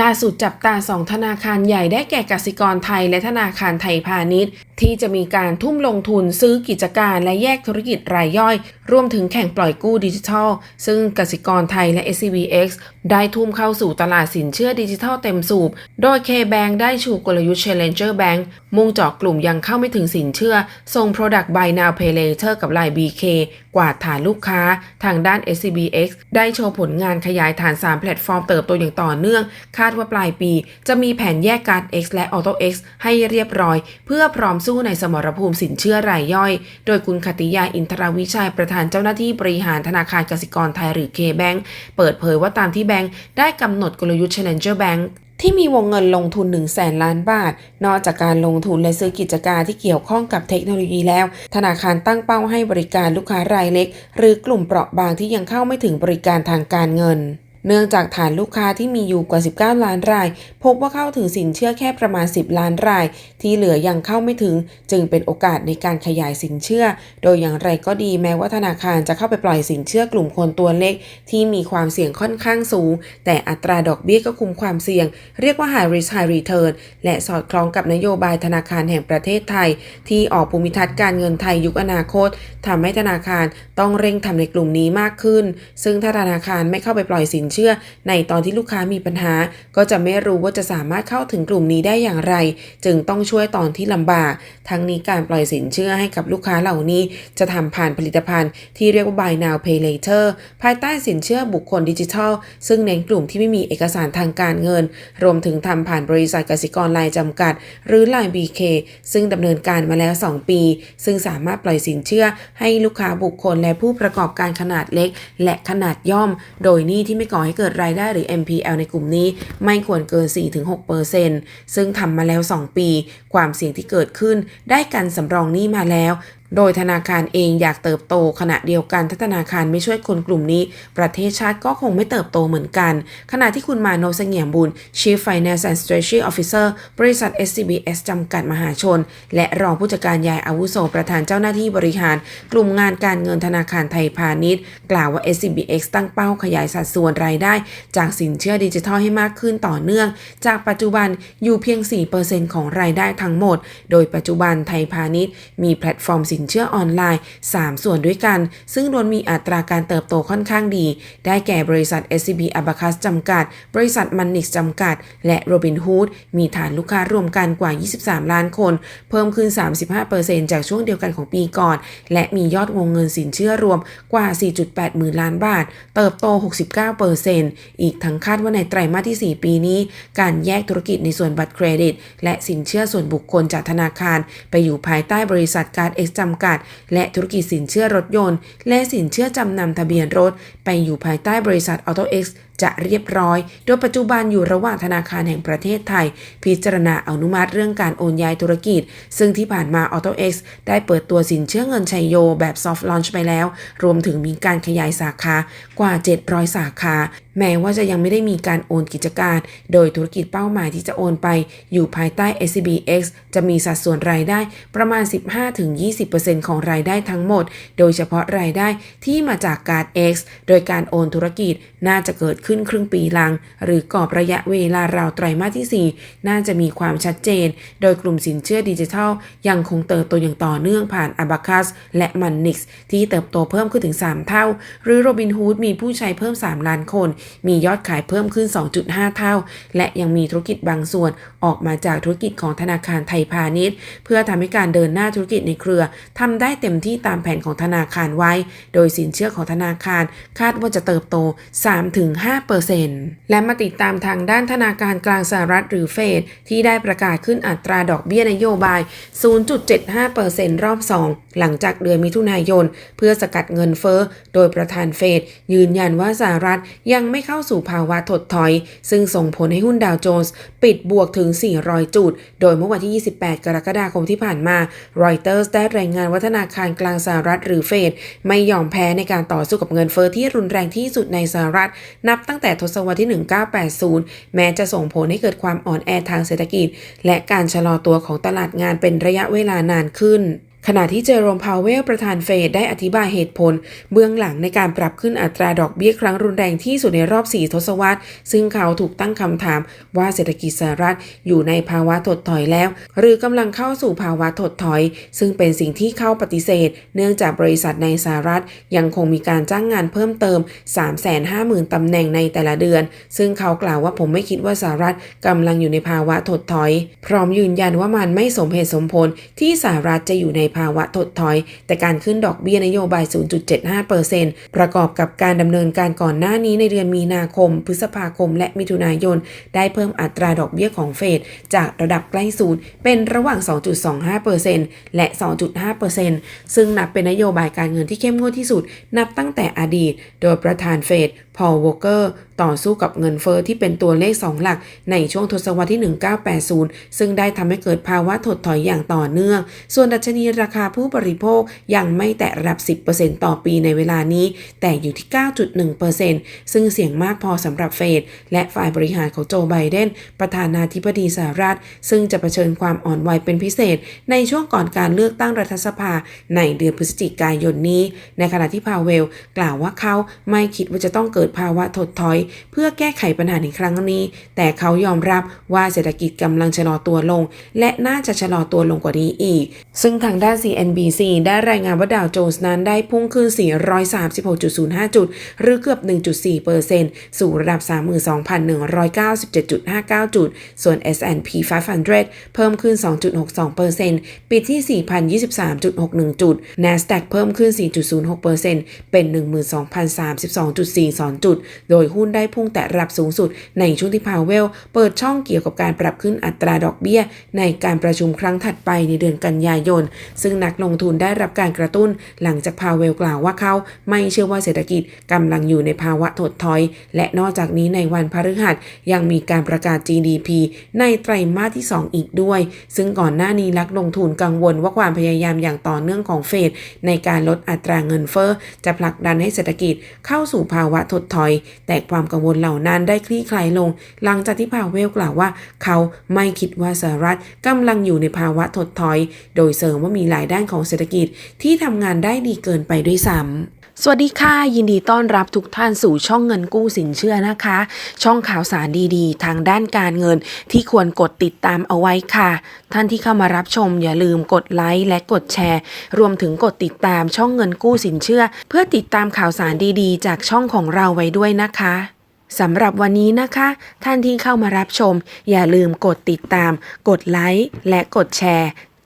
ล่าสุดจับตาสองธนาคารใหญ่ได้แก่กสิกรไทยและธนาคารไทยพาณิชย์ ที่จะมีการทุ่มลงทุนซื้อกิจการและแยกธุรกิจรายย่อย รวมถึงแข่งปล่อยกู้ดิจิทัล ซึ่งกสิกรไทยและ SCBX ได้ทุ่มเข้าสู่ตลาดสินเชื่อดิจิทัลเต็มสูบ โดย K-Bank ได้ชูกลยุทธ์ Challenger Bank มุ่งเจาะกลุ่มยังเข้าไม่ถึงสินเชื่อ ส่ง Product Buy Now Pay Later กับ Line BK กวาดฐานลูกค้า ทางด้าน SCBX ได้โชว์ผลงานขยายฐาน 3 แพลตฟอร์มเติบโตอย่างต่อเนื่อง คาดว่าปลายปี จะมีแผนแยกการ X และ Auto X ให้เรียบร้อย เพื่อพร้อมสู้ในสมรภูมิสินเชื่อรายย่อย โดยคุณคติยาอินทรวิชัยประธานเจ้าหน้าที่บริหารธนาคารกสิกรไทยหรือ K-Bank เปิดเผยว่าตามที่แบงค์ได้กำหนดกลยุทธ์ Challenger Bank ที่มีวงเงินลงทุน 1 0 0 0 0แสนล้านบาท นอกจากการลงทุนและซื้อกิจการที่เกี่ยวข้องกับเทคโนโลยีแล้ว ธนาคารตั้งเป้าให้บริการลูกค้ารายเล็ก หรือกลุ่มเปราะบางที่ยังเข้าไม่ถึงบริการทางการเงิน เนื่องจากฐานลูกค้าที่มีอยู่กว่า 19 ล้านราย พบว่าเข้าถึงสินเชื่อแค่ประมาณ 10 ล้านราย ที่เหลือยังเข้าไม่ถึง จึงเป็นโอกาสในการขยายสินเชื่อ โดยอย่างไรก็ดีแม้ว่าธนาคารจะเข้าไปปล่อยสินเชื่อกลุ่มคนตัวเล็ก ที่มีความเสี่ยงค่อนข้างสูง แต่อัตราดอกเบี้ยก็คุมความเสี่ยง เรียกว่า high risk high return และสอดคล้องกับนโยบายธนาคารแห่งประเทศไทย ที่ออกภูมิทัศน์การเงินไทยยุคอนาคตทำให้ธนาคารต้องเร่งทำในกลุ่มนี้มากขึ้น ซึ่งถ้าธนาคารไม่เข้าไปปล่อยสินเชื่อ ในตอนที่ลูกค้ามีปัญหา ก็จะไม่รู้ว่าจะสามารถเข้าถึงกลุ่มนี้ได้อย่างไร จึงต้องช่วยตอนที่ลำบาก ทั้งนี้การปล่อยสินเชื่อให้กับลูกค้าเหล่านี้ จะทำผ่านผลิตภัณฑ์ที่เรียกว่า Buy Now Pay Later ภายใต้สินเชื่อบุคคลดิจิทัล ซึ่งเน้นกลุ่มที่ไม่มีเอกสารทางการเงิน รวมถึงทำผ่านบริษัทกสิกรไลน์จำกัด หรือ Line BK ซึ่งดำเนินการมาแล้ว 2 ปี ซึ่งสามารถปล่อยสินเชื่อให้ลูกค้าบุคคลและผู้ประกอบการขนาดเล็ก และขนาดย่อม โดยหนี้ที่ไม่ก่อให้เกิดรายได้หรือ MPL ในกลุ่มนี้ไม่ควรเกิน 4-6%ซึ่งทำมาแล้ว 2 ปี ความเสี่ยงที่เกิดขึ้นได้กันสำรองหนี้มาแล้ว โดยธนาคารเองอยากเติบโตขณะเดียวกันถ้าธนาคารไม่ช่วยคนกลุ่มนี้ ประเทศชาติก็คงไม่เติบโตเหมือนกัน ขณะที่คุณมาโนเสงี่ยมบุญ Chief Finance and Strategy Officer บริษัท SCBS จำกัดมหาชน และรองผู้จัดการใหญ่อาวุโสประธานเจ้าหน้าที่บริหาร กลุ่มงานการเงินธนาคารไทยพาณิชย์ กล่าวว่า SCBX ตั้งเป้าขยายสัดส่วนรายได้ จากสินเชื่อดิจิทัลให้มากขึ้นต่อเนื่อง จากปัจจุบันอยู่เพียง 4%ของรายได้ทั้งหมด โดยปัจจุบันไทยพาณิชย์มีแพลตฟอร์มสินนเชื่อออนไลน์ 3 ส่วนด้วยกัน ซึ่งล้วนมีอัตราการเติบโตค่อนข้างดี ได้แก่บริษัท SCB Abacus จำกัด บริษัท Manix จำกัด และ Robinhood มีฐานลูกค้ารวมกันกว่า 23 ล้านคน เพิ่มขึ้น 35%จากช่วงเดียวกันของปีก่อน และมียอดวงเงินสินเชื่อรวมกว่า 4.8 หมื่นล้านบาท เติบโต 69%อีกทั้งคาดว่าในไตรมาสที่ 4 ปีนี้ การแยกธุรกิจในส่วนบัตรเครดิต และสินเชื่อส่วนบุคคลจากธนาคาร ไปอยู่ภายใต้บริษัทการ X จำกัด และธุรกิจสินเชื่อรถยนต์ และสินเชื่อจำนำทะเบียนรถ ไปอยู่ภายใต้บริษัท Auto X จะเรียบร้อย โดยปัจจุบันอยู่ระหว่างธนาคารแห่งประเทศไทย พิจารณาอนุมัติเรื่องการโอนย้ายธุรกิจ ซึ่งที่ผ่านมา AutoX ได้เปิดตัวสินเชื่อเงินชัยโยแบบ Soft Launch ไปแล้ว รวมถึงมีการขยายสาขากว่า 700 สาขา แม้ว่าจะยังไม่ได้มีการโอนกิจการ โดยธุรกิจเป้าหมายที่จะโอนไป อยู่ภายใต้ SCBX จะมีสัดส่วนรายได้ประมาณ 15-20%ของรายได้ทั้งหมด โดยเฉพาะรายได้ที่มาจากการ X โดยการโอนธุรกิจน่าจะเกิดขึ้นครึ่งปีหลัง หรือกรอบระยะเวลาราวไตรมาสที่ 4 น่าจะมีความชัดเจน โดยกลุ่มสินเชื่อดิจิทัล ยังคงเติบโตอย่างต่อเนื่องผ่าน a b a c u s และ Manix ที่เติบโตเพิ่มขึ้นถึง 3 เท่า หรือ Robinhood มีผู้ใช้เพิ่ม 3 ล้านคน มียอดขายเพิ่มขึ้น 2.5 เท่า และยังมีธุรกิจบางส่วนออกมาจากธุรกิจของธนาคารไทยพาณิชย์ เพื่อทำให้การเดินหน้าธุรกิจในเครือทำได้เต็มที่ตามแผนของธนาคารไว้ โดยสินเชื่อของธนาคารคาดว่าจะเติบโต 3-5%และมาติดตามทางด้านธนาคารกลางสหรัฐหรือเฟดที่ได้ประกาศขึ้นอัตราดอกเบี้ยนโยบาย 0.75%รอบ 2หลังจากเดือนมิถุนายน เพื่อสกัดเงินเฟ้อ โดยประธานเฟดยืนยันว่าสหรัฐยังไม่เข้าสู่ภาวะถดถอย ซึ่งส่งผลให้หุ้นดาวโจนส์ปิดบวกถึง 400 จุด โดยเมื่อวันที่ 28 กรกฎาคมที่ผ่านมารอยเตอร์สได้รายงานว่าธนาคารกลางสหรัฐหรือเฟดไม่ยอมแพ้ในการต่อสู้กับเงินเฟ้อที่รุนแรงที่สุดในสหรัฐ นับตั้งแต่ทศวรรษที่ 1980 แม้จะส่งผลให้เกิดความอ่อนแอทางเศรษฐกิจ และการชะลอตัวของตลาดงานเป็นระยะเวลานานขึ้น ขณะที่เจอโรมพาวเวลประธานเฟดได้อธิบายเหตุผล เบื้องหลังในการปรับขึ้นอัตราดอกเบี้ยครั้งรุนแรงที่สุดในรอบ 4 ทศวรรษ ซึ่งเขาถูกตั้งคำถามว่าเศรษฐกิจสหรัฐอยู่ในภาวะถดถอยแล้ว หรือกำลังเข้าสู่ภาวะถดถอย ซึ่งเป็นสิ่งที่เข้าปฏิเสธ เนื่องจากบริษัทในสหรัฐ ยังคงมีการจ้างงานเพิ่มเติม 350,000ตำแหน่งในแต่ละเดือน ซึ่งเขากล่าวว่าผมไม่คิดว่าสหรัฐกำลังอยู่ในภาวะถดถอย พร้อมยืนยันว่ามันไม่สมเหตุสมผลที่สหรัฐจะอยู่ในภาวะถดถอย แต่การขึ้นดอกเบี้ยนโยบาย 0.75%ประกอบกับการดำเนินการก่อนหน้านี้ในเดือนมีนาคม พฤษภาคม และมิถุนายน ได้เพิ่มอัตราดอกเบี้ยของเฟดจากระดับใกล้ศูนย์เป็นระหว่าง 2.25%และ 2.5%ซึ่งนับเป็นนโยบายการเงินที่เข้มงวดที่สุด นับตั้งแต่อดีต โดยประธานเฟดพอลวอเกอร์ต่อสู้กับเงินเฟอ้อที่เป็นตัวเลข 2 หลัก ในช่วงทศวรรษที่ 1980 ซึ่งได้ทำให้เกิดภาวะถดถอยอย่างต่อเนื่อง ส่วนดัชนีราคาผู้บริโภคยังไม่แตะระดับ 10%ต่อปีในเวลานี้ แต่อยู่ที่ 9.1%ซึ่งเสี่ยงมากพอสำหรับเฟดและฝ่ายบริหารของโจไบเดน ประธานาธิบดีสหรัฐ ซึ่งจะเผชิญความอ่อนไหวเป็นพิเศษ ในช่วงก่อนการเลือกตั้งรัฐสภาในเดือนพฤศจิกายนนี้ ในขณะที่พาเวล กล่าวว่าเขาไม่คิดว่าจะต้องเกิดภาวะถดถอย เพื่อแก้ไขปัญหาในครั้งนี้ แต่เขายอมรับว่าเศรษฐกิจกำลังชะลอตัวลง และน่าจะชะลอตัวลงกว่านี้อีก ซึ่งทางด้าน CNBC ได้รายงานว่าดาวโจนส์นั้นได้พุ่งขึ้น 436.05 จุด หรือเกือบ 1.4%สู่ระดับ 32,197.59 จุด ส่วน S&P 500 เพิ่มขึ้น 2.62%ปิดที่ 4,023.61 จุด NASDAQ เพิ่มขึ้น 4.06%เป็น 12,032.42 จุด โดยหุ้นได้พุ่งแต่ระดับสูงสุดในช่วงที่พาวเวล เปิดช่องเกี่ยวกับการปรับขึ้นอัตราดอกเบี้ย ในการประชุมครั้งถัดไปในเดือนกันยายนซึ่งนักลงทุนได้รับการกระตุ้น หลังจากพาเวลกล่าวว่าเขาไม่เชื่อว่าเศรษฐกิจกำลังอยู่ในภาวะถดถอย และนอกจากนี้ในวันพฤหัสยังมีการประกาศ GDP ในไตรมาสที่ 2 อีกด้วย ซึ่งก่อนหน้านี้นักลงทุนกังวลว่าความพยายามอย่างต่อเนื่องของเฟดในการลดอัตราเงินเฟ้อจะผลักดันให้เศรษฐกิจเข้าสู่ภาวะถดถอย แต่ความกังวลเหล่านั้นได้คลี่คลายลง หลังจากที่พาเวลกล่าวว่า เขาไม่คิดว่าสหรัฐกำลังอยู่ในภาวะถดถอย โดยเสริมว่ามีหลายด้านของเศรษฐกิจที่ทำงานได้ดีเกินไปด้วยซ้ำสวัสดีค่ะ ยินดีต้อนรับทุกท่านสู่ช่องเงินกู้สินเชื่อนะคะ ช่องข่าวสารดีๆ ทางด้านการเงินที่ควรกดติดตามเอาไว้ค่ะ ท่านที่เข้ามารับชมอย่าลืมกดไลค์และกดแชร์ รวมถึงกดติดตามช่องเงินกู้สินเชื่อ เพื่อติดตามข่าวสารดีๆ จากช่องของเราไว้ด้วยนะคะสำหรับวันนี้นะคะ ท่านที่เข้ามารับชม อย่าลืมกดติดตาม กดไลค์และกดแชร์